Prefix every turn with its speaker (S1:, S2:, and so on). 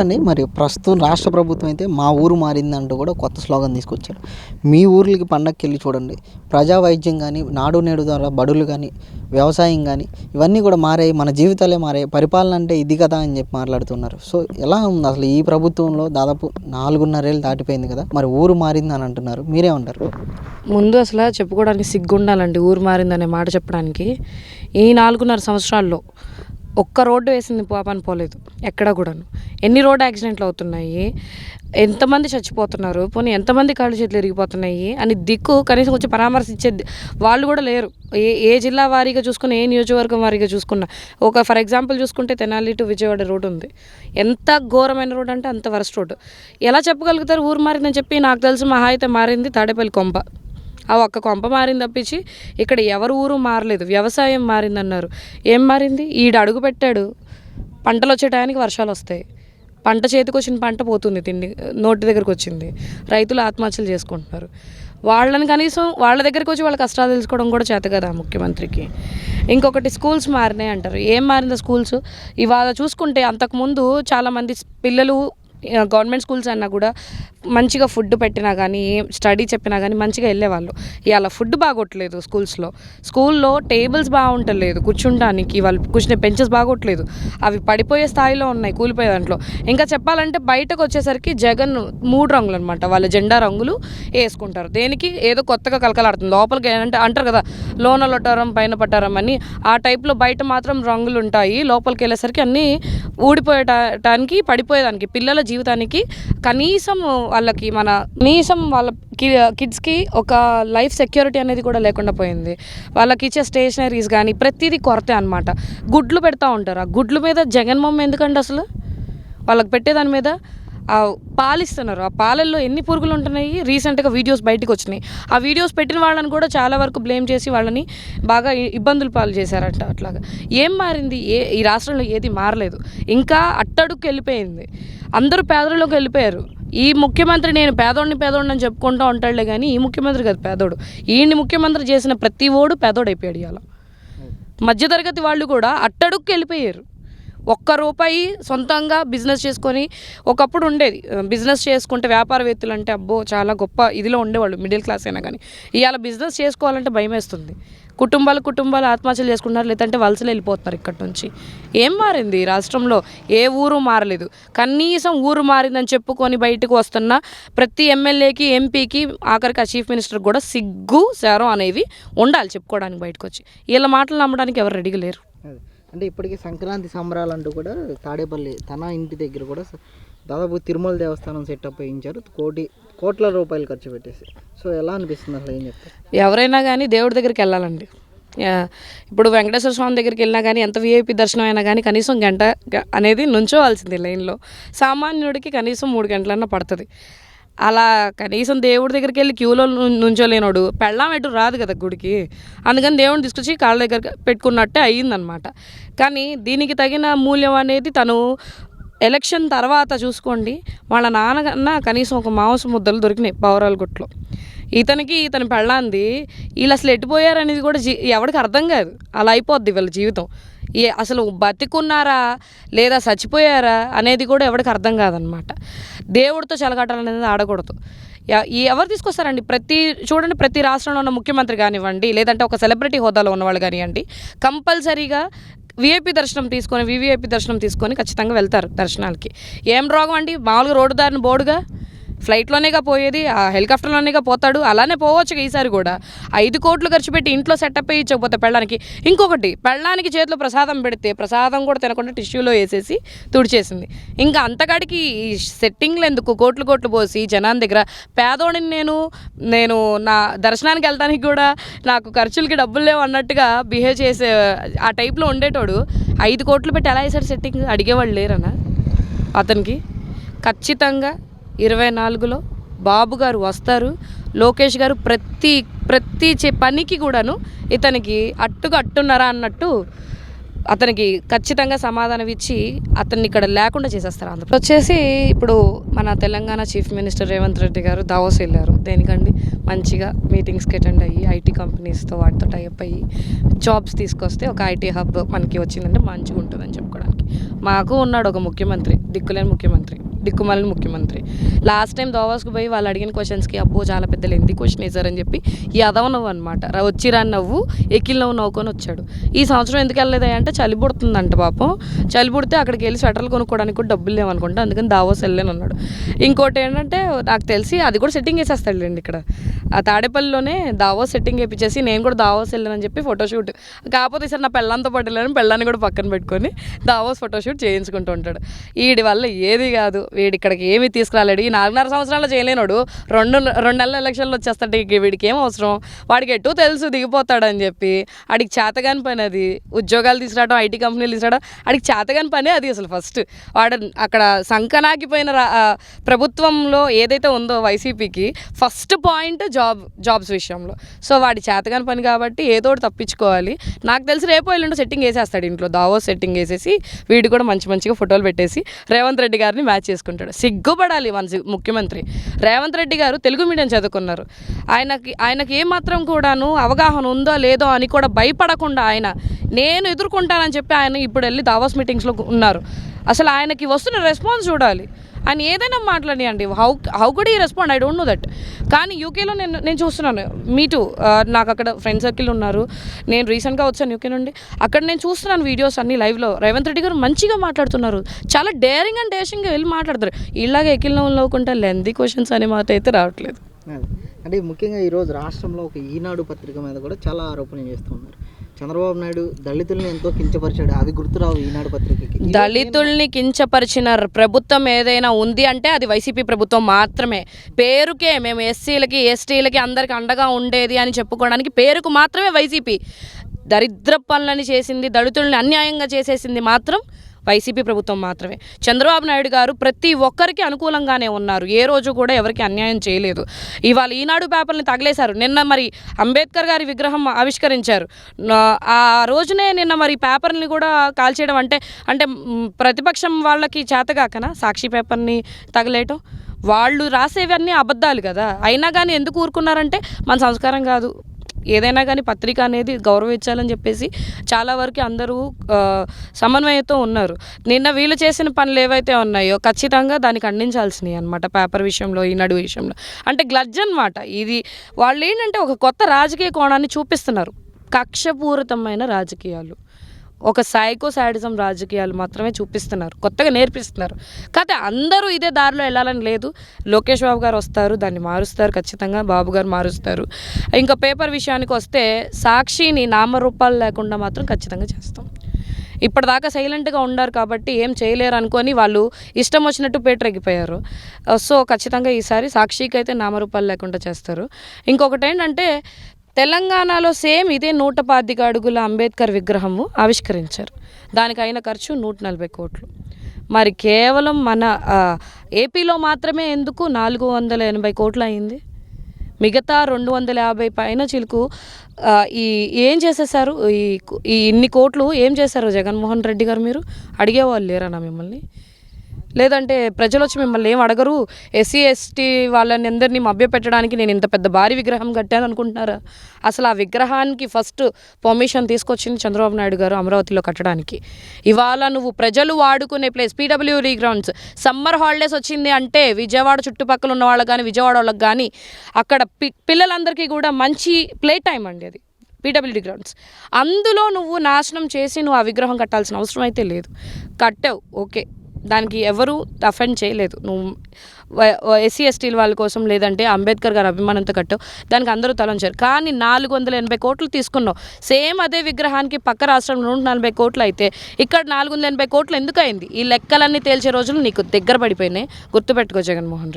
S1: అండి మరి ప్రస్తుతం రాష్ట్ర ప్రభుత్వం అయితే మా ఊరు మారిందంటూ కూడా కొత్త స్లోగన్ తీసుకొచ్చారు. మీ ఊర్లకి పండగకి వెళ్ళి చూడండి. ప్రజా వైద్యం కానీ నాడు నేడు ద్వారా బడులు కానీ వ్యవసాయం కానీ ఇవన్నీ కూడా మారాయి. మన జీవితాలే మారాయి. పరిపాలన అంటే ఇది కదా అని చెప్పి మాట్లాడుతున్నారు. సో ఎలా ఉంది అసలు ఈ ప్రభుత్వంలో దాదాపు నాలుగున్నరేళ్ళు దాటిపోయింది కదా. మరి ఊరు మారింది అని అంటున్నారు. మీరేమంటారు?
S2: ముందు అసలు చెప్పుకోవడానికి సిగ్గుండాలండి ఊరు మారిందనే మాట చెప్పడానికి. ఈ నాలుగున్నర సంవత్సరాల్లో ఒక్క రోడ్డు వేసింది పాపని పోలేదు ఎక్కడ కూడాను. ఎన్ని రోడ్ యాక్సిడెంట్లు అవుతున్నాయి ఎంతమంది చచ్చిపోతున్నారు పోనీ ఎంతమంది కాళ్ళు చేతులు ఇరిగిపోతున్నాయి అని దిక్కు కనీసం కొంచెం పరామర్శించే వాళ్ళు కూడా లేరు. ఏ ఏ జిల్లా వారీగా చూసుకున్న ఏ నియోజకవర్గం వారీగా చూసుకున్నా ఒక ఫర్ ఎగ్జాంపుల్ చూసుకుంటే తెనాలి టు విజయవాడ రోడ్ ఉంది. ఎంత ఘోరమైన రోడ్ అంటే అంత వరస్ట్ రోడ్ ఎలా చెప్పగలుగుతారు ఊరు మారిందని చెప్పి నాకు తెలిసి మహా అయితే మారింది తాడేపల్లి కొంప. ఆ ఒక్క కొంప మారింది తప్పించి ఇక్కడ ఎవరు ఊరు మారలేదు వ్యవసాయం మారిందన్నారు. ఏం మారింది? ఈడు అడుగు పెట్టాడు పంటలు వచ్చే టయానికి వర్షాలు వస్తాయి. పంట చేతికి వచ్చిన పంట పోతుంది తిండి నోటి దగ్గరకు వచ్చింది. రైతులు ఆత్మహత్యలు చేసుకుంటున్నారు. వాళ్ళని కనీసం వాళ్ళ దగ్గరికి వచ్చి వాళ్ళ కష్టాలు తెలుసుకోవడం కూడా చేత కదా ముఖ్యమంత్రికి. ఇంకొకటి స్కూల్స్ మారినాయి అంటారు. ఏం మారిందో స్కూల్స్? ఇవాళ చూసుకుంటే అంతకుముందు చాలామంది పిల్లలు గవర్నమెంట్ స్కూల్స్ అన్నా కూడా మంచిగా ఫుడ్ పెట్టినా కానీ స్టడీ చెప్పినా కానీ మంచిగా వెళ్ళేవాళ్ళు. ఇవాళ ఫుడ్ బాగోట్లేదు స్కూల్స్లో. స్కూల్లో టేబుల్స్ బాగుంటలేదు కూర్చుంటానికి వాళ్ళు కూర్చునే బెంచెస్ బాగోట్లేదు. అవి పడిపోయే స్థాయిలో ఉన్నాయి కూలిపోయే దాంట్లో. ఇంకా చెప్పాలంటే బయటకు వచ్చేసరికి జగన్ మూడు రంగులు అనమాట వాళ్ళ జెండా రంగులు వేసుకుంటారు. దేనికి? ఏదో కొత్తగా కలకలాడుతుంది. లోపలికి అంటే అంటారు కదా లోన లొట్టారం పైన పట్టారం అని. ఆ టైప్లో బయట మాత్రం రంగులు ఉంటాయి. లోపలికి వెళ్ళేసరికి అన్నీ ఊడిపోయేటానికి పడిపోయేదానికి పిల్లల జీవితానికి కనీసం వాళ్ళకి మన కనీసం వాళ్ళ కి కిడ్స్కి ఒక లైఫ్ సెక్యూరిటీ అనేది కూడా లేకుండా పోయింది. వాళ్ళకి ఇచ్చే స్టేషనరీస్ కానీ ప్రతిదీ కొరతే అనమాట గుడ్లు పెడతా ఉంటారు. ఆ గుడ్ల మీద జగన్మమ్మ ఎందుకండి అసలు? వాళ్ళకి పెట్టేదాని మీద ఆ ఆ పాలల్లో ఎన్ని పురుగులు ఉంటున్నాయి? రీసెంట్గా వీడియోస్ బయటకు వచ్చినాయి. ఆ వీడియోస్ పెట్టిన వాళ్ళని కూడా చాలా వరకు బ్లేమ్ చేసి వాళ్ళని బాగా ఇబ్బందులు పాలు చేశారంట అట్లాగా. ఏం మారింది? ఏ ఈ రాష్ట్రంలో ఏది మారలేదు. ఇంకా అట్టడుకు వెళ్ళిపోయింది. అందరూ పేదరిలోకి వెళ్ళిపోయారు. ఈ ముఖ్యమంత్రి నేను పేదోడిని పేదోడిని అని చెప్పుకుంటూ ఉంటాడులే కానీ ఈ ముఖ్యమంత్రి కాదు పేదోడు. ఈయన్ని ముఖ్యమంత్రి చేసిన ప్రతి ఓడు పేదోడైపోయాడు ఇవాళ మధ్యతరగతి వాళ్ళు కూడా అట్టడుక్కి వెళ్ళిపోయారు. ఒక్క రూపాయి సొంతంగా బిజినెస్ చేసుకొని ఒకప్పుడు ఉండేది. బిజినెస్ చేసుకుంటే వ్యాపారవేత్తలు అంటే అబ్బో చాలా గొప్ప ఇదిలో ఉండేవాళ్ళు మిడిల్ క్లాస్ అయినా కానీ. ఇవాళ బిజినెస్ చేసుకోవాలంటే భయం వేస్తుంది. కుటుంబాలు కుటుంబాలు ఆత్మహత్యలు చేసుకుంటున్నారు లేదంటే వలసలు వెళ్ళిపోతున్నారు ఇక్కడి నుంచి. ఏం మారింది రాష్ట్రంలో? ఏ ఊరు మారలేదు. కనీసం ఊరు మారిందని చెప్పుకొని బయటకు వస్తున్న ప్రతి ఎమ్మెల్యేకి ఎంపీకి ఆఖరికి ఆ చీఫ్ మినిస్టర్ కూడా సిగ్గు శారం అనేవి ఉండాలి చెప్పుకోవడానికి బయటకు వచ్చి. వీళ్ళ మాటలు నమ్మడానికి ఎవరు రెడీగా లేరు.
S1: అంటే ఇప్పటికీ సంక్రాంతి సంబరాలు అంటూ కూడా తాడేపల్లి తన ఇంటి దగ్గర కూడా దాదాపు తిరుమల దేవస్థానం సెటప్ వేయించారు. కోటి కోట్ల రూపాయలు ఖర్చు పెట్టేసి. సో ఎలా అనిపిస్తుంది అసలు ఏం చెప్తారు?
S2: ఎవరైనా కానీ దేవుడి దగ్గరికి వెళ్ళాలండి. ఇప్పుడు వెంకటేశ్వర స్వామి దగ్గరికి వెళ్ళినా కానీ ఎంత విఐపి దర్శనం అయినా కానీ కనీసం గంట అనేది నుంచోవాల్సింది లైన్లో. సామాన్యుడికి కనీసం మూడు గంటలన్నా పడుతుంది. అలా కనీసం దేవుడి దగ్గరికి వెళ్ళి క్యూలో నుంచోలేనోడు. పెళ్ళాం ఎటు రాదు కదా గుడికి. అందుకని దేవుడిని తీసుకొచ్చి కాళ్ళ దగ్గర పెట్టుకున్నట్టే అయ్యిందనమాట. కానీ దీనికి తగిన మూల్యం అనేది తను ఎలక్షన్ తర్వాత చూసుకోండి. వాళ్ళ నాన్నకన్నా కనీసం ఒక మాంసం ముద్దలు దొరికినాయి పౌరాల గుట్లో ఇతనికి ఇతని పెళ్ళాంది. వీళ్ళు అసలు ఎట్టిపోయారనేది కూడా జీ ఎవరికి అర్థం కాదు. అలా అయిపోద్ది వీళ్ళ జీవితం. ఏ అసలు బతికున్నారా లేదా చచ్చిపోయారా అనేది కూడా ఎవరికి అర్థం కాదనమాట. దేవుడితో చెలగాటాలనేది ఆడకూడదు. ఎవరు తీసుకొస్తారండి? ప్రతి చూడండి ప్రతి రాష్ట్రంలో ఉన్న ముఖ్యమంత్రి కానివ్వండి లేదంటే ఒక సెలబ్రిటీ హోదాలో ఉన్నవాళ్ళు కానివ్వండి కంపల్సరీగా విఐపి దర్శనం తీసుకొని వివిఐపి దర్శనం తీసుకొని ఖచ్చితంగా వెళ్తారు దర్శనాలకి ఏం రోగం అండి? మామూలుగా రోడ్డు దారిని బోర్డుగా ఫ్లైట్లోనేగా పోయేది ఆ హెలికాప్టర్లోనేగా పోతాడు. అలానే పోవచ్చు ఈసారి కూడా. ఐదు కోట్లు ఖర్చు పెట్టి ఇంట్లో సెటప్ ఇచ్చకపోతే పెళ్ళానికి ఇంకొకటి పెళ్ళానికి చేతిలో ప్రసాదం పెడితే ప్రసాదం కూడా తినకుండా టిష్యూలో వేసేసి తుడిచేసింది. ఇంకా అంతకాడికి ఈ సెట్టింగ్లు ఎందుకు? కోట్లు కోట్లు పోసి జనాన్ని దగ్గర పేదోడిని నేను నేను నా దర్శనానికి వెళ్ళడానికి కూడా నాకు ఖర్చులకి డబ్బులు లేవు అన్నట్టుగా బిహేవ్ చేసే ఆ టైప్లో ఉండేటోడు. ఐదు కోట్లు పెట్టి ఎలా వేసాడు సెట్టింగ్? అడిగేవాళ్ళు లేరనా అతనికి? ఖచ్చితంగా ఇరవై నాలుగులో బాబు గారు వస్తారు. లోకేష్ గారు ప్రతి ప్రతి చే పనికి కూడాను ఇతనికి అట్టుగా అట్టున్నారా అన్నట్టు అతనికి ఖచ్చితంగా సమాధానం ఇచ్చి అతన్ని ఇక్కడ లేకుండా చేసేస్తారు అందులో వచ్చేసి ఇప్పుడు మన తెలంగాణ చీఫ్ మినిస్టర్ రేవంత్ రెడ్డి గారు దావోస్ వెళ్ళారు. దేనికండి? మంచిగా మీటింగ్స్కి అటెండ్ అయ్యి ఐటీ కంపెనీస్తో వాటితో టైప్ అయ్యి జాబ్స్ తీసుకొస్తే ఒక ఐటీ హబ్ మనకి వచ్చిందంటే మంచిగా ఉంటుందని చెప్పుకోవడానికి. మాకు ఉన్నాడు ఒక ముఖ్యమంత్రి దిక్కులేని ముఖ్యమంత్రి. దిక్కుమాలిన ముఖ్యమంత్రి. లాస్ట్ టైం దోవాస్కు పోయి వాళ్ళు అడిగిన క్వశ్చన్స్కి అబ్బో చాలా పెద్ద లెంది క్వశ్చన్ వేశారని చెప్పి యదవ అదవ నవ్వు అనమాట వచ్చి రాని నవ్వు ఎక్కిల్ నవ్వు నవ్వుకొని వచ్చాడు. ఈ సంవత్సరం ఎందుకు వెళ్ళలేదా అంటే చలి పుడుతుందంట పాపం. చలి పుడితే అక్కడికి వెళ్ళి స్వెటర్లు కొనుక్కోవడానికి కూడా డబ్బులు లేవనుకుంటా అందుకని దావోస్ వెళ్ళాను అన్నాడు. ఇంకోటి ఏంటంటే నాకు తెలిసి అది కూడా సెట్టింగ్ వేసేస్తాడులేండి ఇక్కడ. ఆ తాడేపల్లిలోనే దావోస్ సెట్టింగ్ వేయించేసి నేను కూడా దావోస్ వెళ్ళానని చెప్పి ఫోటోషూట్ కాకపోతే సరే నా పెళ్ళంతో పాటు వెళ్ళాను పెళ్ళాన్ని కూడా పక్కన పెట్టుకొని దావోస్ ఫోటోషూట్ చేయించుకుంటూ ఉంటాడు. వీడి వల్ల ఏది కాదు. వీడి ఇక్కడికి ఏమీ తీసుకురాలేడు. ఈ నాలుగున్నర సంవత్సరాలు చేయలేనోడు. రెండు రెండు నెలల ఎలక్షన్లు వచ్చేస్తాడు వీడికి ఏం అవసరం? వాడికి ఎటు తెలుసు దిగిపోతాడని చెప్పి. ఆడికి చేతగాని పని అది. ఉద్యోగాలు తీసుకురావడం ఐటీ కంపెనీలు తీసుకురావడం ఆడికి చేతగాని పని అది అసలు ఫస్ట్. వాడు అక్కడ సంకనాకిపోయిన రా- ప్రభుత్వంలో ఏదైతే ఉందో వైసీపీకి ఫస్ట్ పాయింట్ జాబ్ జాబ్స్ విషయంలో. సో వాడి చేతగాని పని కాబట్టి ఏదో ఒకటి తప్పించుకోవాలి. నాకు తెలిసి రేపు ఎల్లుండి సెట్టింగ్ వేసేస్తాడు ఇంట్లో. దావో సెట్టింగ్ వేసేసి వీడు కూడా మంచి మంచిగా ఫోటోలు పెట్టేసి రేవంత్ రెడ్డి గారిని మ్యాచ్ చేసుకుంటాడు. సిగ్గుపడాలి మన ముఖ్యమంత్రి. రేవంత్ రెడ్డి గారు తెలుగు మీడియం చదువుకున్నారు. ఆయనకి ఆయనకి ఏమాత్రం కూడాను అవగాహన ఉందో లేదో అని కూడా భయపడకుండా ఆయన నేను ఎదుర్కొంటానని చెప్పి ఆయన ఇప్పుడు వెళ్ళి దావాస్ మీటింగ్స్లో ఉన్నారు. అసలు ఆయనకి వస్తున్న రెస్పాన్స్ చూడాలి. ఆయన ఏదైనా మాట్లాడియండి. How how could he respond I don't know that కానీ యూకేలో నేను నేను చూస్తున్నాను. మీటు నాకు అక్కడ ఫ్రెండ్ సర్కిల్ ఉన్నారు. నేను రీసెంట్గా వచ్చాను యూకే నుండి. అక్కడ నేను చూస్తున్నాను వీడియోస్ అన్ని లైవ్లో రేవంత్ రెడ్డి గారు మంచిగా మాట్లాడుతున్నారు. చాలా డేరింగ్ అండ్ డేషింగ్గా వెళ్ళి మాట్లాడతారు. ఇలాగే ఎక్కిల్ నవ్వుకుంటే లెందీ క్వశ్చన్స్ అనే మాట అయితే రావట్లేదు.
S1: అంటే ముఖ్యంగా ఈరోజు రాష్ట్రంలో ఒక ఈనాడు పత్రిక మీద కూడా చాలా ఆరోపణలు చేస్తూ ఉన్నారు. చంద్రబాబు నాయుడు దళితుల్ని ఎంతో కించపరిచాడు. అవి గుర్తురావు ఈనాడు పత్రికకి.
S2: దళితుల్ని కించపరిచిన ప్రభుత్వం ఏదైనా ఉంది అంటే అది వైసీపీ ప్రభుత్వం మాత్రమే. పేరుకే మేము ఎస్సీలకి ఎస్టీలకి అందరికి అండగా ఉండేది అని చెప్పుకోవడానికి పేరుకు మాత్రమే వైసీపీ. దరిద్ర పనులని చేసింది దళితుల్ని అన్యాయంగా చేసేసింది మాత్రం వైసీపీ ప్రభుత్వం మాత్రమే. చంద్రబాబు నాయుడు గారు ప్రతి ఒక్కరికి అనుకూలంగానే ఉన్నారు. ఏ రోజు కూడా ఎవరికి అన్యాయం చేయలేదు. ఇవాళ ఈనాడు పేపర్ని తగిలేశారు. నిన్న మరి అంబేద్కర్ గారి విగ్రహం ఆవిష్కరించారు. ఆ రోజునే నిన్న మరి పేపర్ని కూడా కాల్చేయడం అంటే అంటే ప్రతిపక్షం వాళ్ళకి చేతగాకనా సాక్షి పేపర్ని తగలేయటం? వాళ్ళు రాసేవన్నీ అబద్ధాలు కదా. అయినా కానీ ఎందుకు ఊరుకున్నారంటే మన సంస్కారం కాదు. ఏదైనా కానీ పత్రిక అనేది గౌరవించాలని చెప్పేసి చాలా వరకు అందరూ సమన్వయంతో ఉన్నారు. నిన్న వీళ్ళు చేసిన పనులు ఏవైతే ఉన్నాయో ఖచ్చితంగా దానికి ఖండించాల్సినవి అనమాట పేపర్ విషయంలో ఈనాడు విషయంలో. అంటే గ్లడ్జ్ అనమాట ఇది వాళ్ళు ఏంటంటే ఒక కొత్త రాజకీయ కోణాన్ని చూపిస్తున్నారు. కక్షపూరితమైన రాజకీయాలు. ఒక సైకో సాడిజం రాజకీయాలు మాత్రమే చూపిస్తున్నారు కొత్తగా నేర్పిస్తున్నారు. కాకపోతే అందరూ ఇదే దారిలో వెళ్ళాలని లేదు. లోకేష్ బాబు గారు వస్తారు దాన్ని మారుస్తారు ఖచ్చితంగా బాబు గారు మారుస్తారు. ఇంకా పేపర్ విషయానికి వస్తే సాక్షిని నామరూపాలు లేకుండా మాత్రం ఖచ్చితంగా చేస్తాం. ఇప్పటిదాకా సైలెంట్గా ఉన్నారు కాబట్టి ఏం చేయలేరు అనుకొని వాళ్ళు ఇష్టం వచ్చినట్టు పేటరెగిపోయారు. సో ఖచ్చితంగా ఈసారి సాక్షికి అయితే నామరూపాలు లేకుండా చేస్తారు. ఇంకొకటి ఏంటంటే తెలంగాణలో సేమ్ ఇదే నూట పాతిక అడుగుల అంబేద్కర్ విగ్రహము ఆవిష్కరించారు. దానికైన ఖర్చు నూట నలభై కోట్లు. మరి కేవలం మన ఏపీలో మాత్రమే ఎందుకు నాలుగు వందల ఎనభై కోట్లు అయింది? మిగతా రెండు వందల యాభై పైన చిలుకు ఈ ఏం చేసేసారు ఈ ఈ ఇన్ని కోట్లు ఏం చేశారు జగన్మోహన్ రెడ్డి గారు మీరు? అడిగేవాళ్ళు లేరన్నా మిమ్మల్ని? లేదంటే ప్రజలు వచ్చి మిమ్మల్ని ఏం అడగరు. ఎస్సీ ఎస్టీ వాళ్ళని అందరినీ మభ్యపెట్టడానికి నేను ఇంత పెద్ద భారీ విగ్రహం కట్టాను అనుకుంటున్నారా? అసలు ఆ విగ్రహానికి ఫస్ట్ పర్మిషన్ తీసుకొచ్చింది చంద్రబాబు నాయుడు గారు అమరావతిలో కట్టడానికి. ఇవాళ నువ్వు ప్రజలు వాడుకునే place PWD grounds summer holidays వచ్చింది అంటే విజయవాడ చుట్టుపక్కల ఉన్న వాళ్ళకి కానీ విజయవాడ వాళ్ళకి కానీ అక్కడ పి పిల్లలందరికీ కూడా మంచి ప్లే టైం అండి అది. PWD grounds. అందులో నువ్వు నాశనం చేసి నువ్వు ఆ విగ్రహం కట్టాల్సిన అవసరం అయితే లేదు. కట్టావు. ఓకే. దానికి ఎవరు అఫెండ్ చేయలేదు. నువ్వు ఎస్సీ ఎస్టీల వాళ్ళ కోసం లేదంటే అంబేద్కర్ గారు అభిమానంతో కట్టావు దానికి అందరూ తలంచారు కానీ నాలుగు వందల ఎనభై కోట్లు తీసుకున్నావు. సేమ్ అదే విగ్రహానికి పక్క రాష్ట్రంలో నూట నలభై కోట్లు అయితే ఇక్కడ నాలుగు వందల ఎనభై కోట్లు ఎందుకు అయింది ఈ లెక్కలన్నీ తేల్చే రోజులు నీకు దగ్గర పడిపోయినాయి. గుర్తుపెట్టుకో జగన్మోహన్ రెడ్డి.